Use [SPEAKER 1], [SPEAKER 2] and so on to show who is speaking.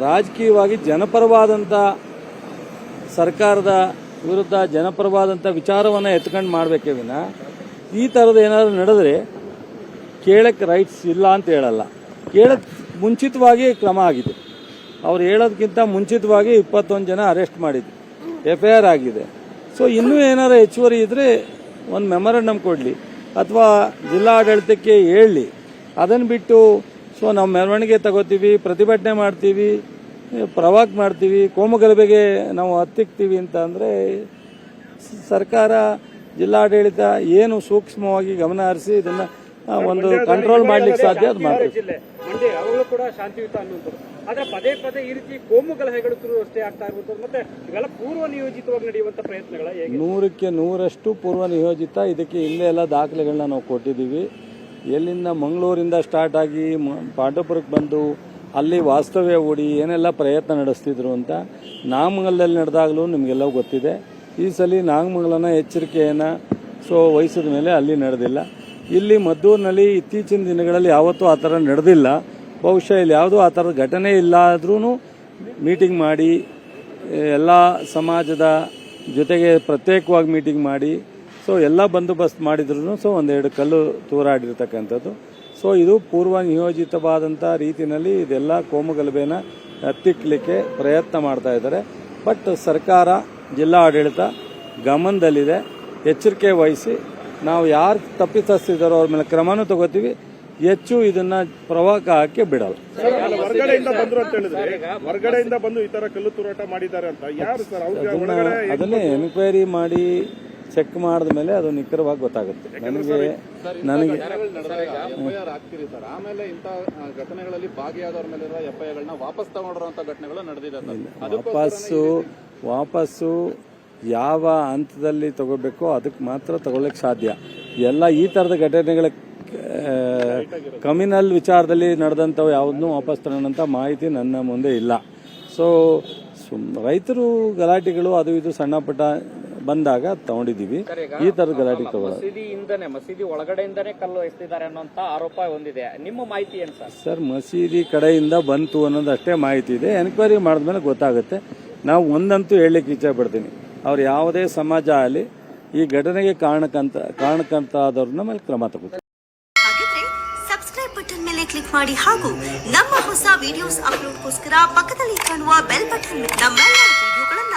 [SPEAKER 1] ರಾಜಕೀಯವಾಗಿ ಜನಪರವಾದಂಥ ಸರ್ಕಾರದ ವಿರುದ್ಧ ಜನಪರವಾದಂಥ ವಿಚಾರವನ್ನು ಎತ್ಕೊಂಡು ಮಾಡಬೇಕೇ ವಿನ ಈ ಥರದ ಏನಾದರೂ ನಡೆದರೆ ಕೇಳಕ್ಕೆ ರೈಟ್ಸ್ ಇಲ್ಲ ಅಂತ ಹೇಳಲ್ಲ. ಕೇಳಕ್ಕೆ ಮುಂಚಿತವಾಗಿ ಕ್ರಮ ಆಗಿದೆ. ಅವ್ರು ಹೇಳೋದಕ್ಕಿಂತ ಮುಂಚಿತವಾಗಿ ಇಪ್ಪತ್ತೊಂದು ಜನ ಅರೆಸ್ಟ್ ಮಾಡಿದ್ರು. ಎಫ್ ಐ ಆರ್ ಆಗಿದೆ. ಸೊ ಇನ್ನೂ ಏನಾರು ಹೆಚ್ಚುವರಿ ಇದ್ದರೆ ಒಂದು ಮೆಮೊರಂಡಮ್ ಕೊಡಲಿ. ಅಥವಾ ಜಿಲ್ಲಾಡಳಿತಕ್ಕೆ ಹೇಳಲಿ ಅದನ್ನು ಬಿಟ್ಟು ಸೊ ನಾವು ಮೆರವಣಿಗೆ ತಗೋತೀವಿ ಪ್ರತಿಭಟನೆ ಮಾಡ್ತೀವಿ ಪ್ರವಾಕ್ ಮಾಡ್ತೀವಿ ಕೋಮುಗಲಭೆಗೆ ನಾವು ಹತ್ತಿಕ್ತೀವಿ ಅಂತ ಅಂದರೆ ಸರ್ಕಾರ ಜಿಲ್ಲಾಡಳಿತ ಏನು ಸೂಕ್ಷ್ಮವಾಗಿ ಗಮನ ಹರಿಸಿ ಇದನ್ನು ಒಂದು ಕಂಟ್ರೋಲ್ ಮಾಡ್ಲಿಕ್ಕೆ ಸಾಧ್ಯ ಅದು ಮಾಡ್ತೀವಿ
[SPEAKER 2] ಕೂಡ ಶಾಂತಿಯುತ ಅನ್ನುವಂಥದ್ದು ಆದ್ರೆ ಪದೇ ಪದೇ ಈ ರೀತಿ ಕೋಮು ಗಲಹೆಗಳು ಅಷ್ಟೇ ಆಗ್ತಾ ಇರುವಂಥದ್ದು ಮತ್ತೆ ಇವೆಲ್ಲ ಪೂರ್ವ ನಿಯೋಜಿತವಾಗಿ ಪ್ರಯತ್ನಗಳ
[SPEAKER 1] ನೂರಕ್ಕೆ ನೂರಷ್ಟು ಪೂರ್ವ ನಿಯೋಜಿತ ಇದಕ್ಕೆ ಇಲ್ಲೇ ಎಲ್ಲ ದಾಖಲೆಗಳನ್ನ ನಾವು ಕೊಟ್ಟಿದ್ದೀವಿ. ಎಲ್ಲಿಂದ ಮಂಗಳೂರಿಂದ ಸ್ಟಾರ್ಟ್ ಆಗಿ ಪಾಂಡವಪುರಕ್ಕೆ ಬಂದು ಅಲ್ಲಿ ವಾಸ್ತವ್ಯ ಹೂಡಿ ಏನೆಲ್ಲ ಪ್ರಯತ್ನ ನಡೆಸ್ತಿದ್ರು ಅಂತ ನಾಗಮಂಗಲದಲ್ಲಿ ನಡೆದಾಗಲೂ ನಿಮಗೆಲ್ಲ ಗೊತ್ತಿದೆ. ಈ ಸಲ ನಾಗಮಂಗಲನ ಎಚ್ಚರಿಕೆಯನ್ನು ಸೊ ವಹಿಸಿದ ಮೇಲೆ ಅಲ್ಲಿ ನಡೆದಿಲ್ಲ. ಇಲ್ಲಿ ಮದ್ದೂರಿನಲ್ಲಿ ಇತ್ತೀಚಿನ ದಿನಗಳಲ್ಲಿ ಯಾವತ್ತೂ ಆ ಥರ ನಡೆದಿಲ್ಲ. ಬಹುಶಃ ಇಲ್ಲಿ ಯಾವುದೂ ಆ ಥರದ ಘಟನೆ ಇಲ್ಲ ಆದ್ರೂ ಮೀಟಿಂಗ್ ಮಾಡಿ, ಎಲ್ಲ ಸಮಾಜದ ಜೊತೆಗೆ ಪ್ರತ್ಯೇಕವಾಗಿ ಮೀಟಿಂಗ್ ಮಾಡಿ ಸೊ ಎಲ್ಲ ಬಂದೋಬಸ್ತ್ ಮಾಡಿದ್ರು ಸೊ ಒಂದೆರಡು ಕಲ್ಲು ತೂರಾಡಿರ್ತಕ್ಕಂಥದ್ದು. ಸೊ ಇದು ಪೂರ್ವ ನಿಯೋಜಿತವಾದಂಥ ರೀತಿಯಲ್ಲಿ ಇದೆಲ್ಲ ಕೋಮುಗಲಭೆನ ಹತ್ತಿಕ್ಕಲಿಕ್ಕೆ ಪ್ರಯತ್ನ ಮಾಡ್ತಾ ಇದ್ದಾರೆ. ಬಟ್ ಸರ್ಕಾರ ಜಿಲ್ಲಾ ಆಡಳಿತ ಗಮನದಲ್ಲಿದೆ. ಎಚ್ಚರಿಕೆ ವಹಿಸಿ ನಾವು ಯಾರು ತಪ್ಪಿತಸ್ತಿದ್ದಾರೋ ಅವ್ರ ಮೇಲೆ ಕ್ರಮನೂ ತಗೋತೀವಿ. ಹೆಚ್ಚು ಇದನ್ನ ಪ್ರವಾಹ ಹಾಕಿ ಬಿಡಲ್ಲ.
[SPEAKER 3] ಹೊರಗಡೆಯಿಂದ ಬಂದು ಈ ತರ ಕಲ್ಲು ತೂರಾಟ ಮಾಡಿದ್ದಾರೆ ಅಂತ ಯಾರು
[SPEAKER 1] ಅದನ್ನೇ ಎನ್ಕ್ವೈರಿ ಮಾಡಿ ಚೆಕ್ ಮಾಡಿದ ಮೇಲೆ ಅದು ನಿಖರವಾಗಿ ಗೊತ್ತಾಗುತ್ತೆ. ನನಗೆ ನನಗೆ
[SPEAKER 4] ಎಫ್ಐಆರ್ ಆಗ್ತಿರಿ ಸರ್. ಆಮೇಲೆ ಇಂಥ ಘಟನೆಗಳಲ್ಲಿ ಭಾಗಿಯಾದವ್ರ ಮೇಲೆ ಎಫ್ಐಆರ್ಗಳನ್ನ ವಾಪಸ್ ತಗೊಂಡಿರುವಂತ ಘಟನೆಗಳು ನಡೆದಿದೆ ಸರ್.
[SPEAKER 1] ವಾಪಸ್ಸು ವಾಪಸ್ಸು ಯಾವ ಹಂತದಲ್ಲಿ ತಗೋಬೇಕೋ ಅದಕ್ಕೆ ಮಾತ್ರ ತಗೊಳ್ಳಕ್ಕೆ ಸಾಧ್ಯ. ಎಲ್ಲ ಈ ಥರದ ಘಟನೆಗಳ ಕಮಿನಲ್ ವಿಚಾರದಲ್ಲಿ ನಡೆದಂಥವು ಯಾವುದನ್ನೂ ವಾಪಸ್ ತಗೊಳ್ಳೋಂಥ ಮಾಹಿತಿ ನನ್ನ ಮುಂದೆ ಇಲ್ಲ. ಸೊ ಸುಮ್ ರೈತರು ಗಲಾಟೆಗಳು ಅದು ಇದು ಸಣ್ಣ ಪುಟ್ಟ ಬಂದಾಗ ತಗೊಂಡಿದೀವಿ ಈ ತರದ ಗಲಾಟೆ ತಗೊಳ್ಳೋದು.
[SPEAKER 2] ಮಸೀದಿಯಿಂದನೇ ಮಸೀದಿ ಒಳಗಡೆಯಿಂದನೇ ಕಲ್ಲು ಎಸ್ತಿದ್ದಾರೆ ಅನ್ನೋಂತ ಆರೋಪ ಹೊಂದಿದೆ. ನಿಮ್ಮ ಮಾಹಿತಿ ಏನು ಸರ್?
[SPEAKER 1] ಸರ್ ಮಸೀದಿ ಕಡೆಯಿಂದ ಬಂತು ಅನ್ನೋದಷ್ಟೇ ಮಾಹಿತಿ ಇದೆ. ಎನ್ಕ್ವೈರಿ ಮಾಡಿದ್ಮೇಲೆ ಗೊತ್ತಾಗುತ್ತೆ. ನಾವು ಒಂದಂತೂ ಹೇಳಲಿಕ್ಕೆ ಇಚ್ಛೆ ಪಡ್ತೀನಿ ಅವ್ರು ಯಾವುದೇ ಸಮಾಜ ಆಗಲಿ ಈ ಘಟನೆಗೆ ಕಾರಣಕ್ಕಂತ ಕಾರಣಕ್ಕಂತಾದವ್ರನ್ನ ಮೇಲೆ ಕ್ರಮ ತಗೋತಾರೆ.
[SPEAKER 5] ಹಾಗಿದ್ರೆ ಸಬ್ಸ್ಕ್ರೈಬ್ ಬಟನ್ ಮೇಲೆ ಕ್ಲಿಕ್ ಮಾಡಿ ಹಾಗೂ ನಮ್ಮ ಹೊಸ ವಿಡಿಯೋಸ್ ಅಪ್ಲೋಡ್ಗೋಸ್ಕರ ಪಕ್ಕದಲ್ಲಿ ಕಾಣುವ ಬೆಲ್ ಬಟನ್ ನಮ್ಮೆಲ್ಲ ವಿಡಿಯೋಗಳನ್ನ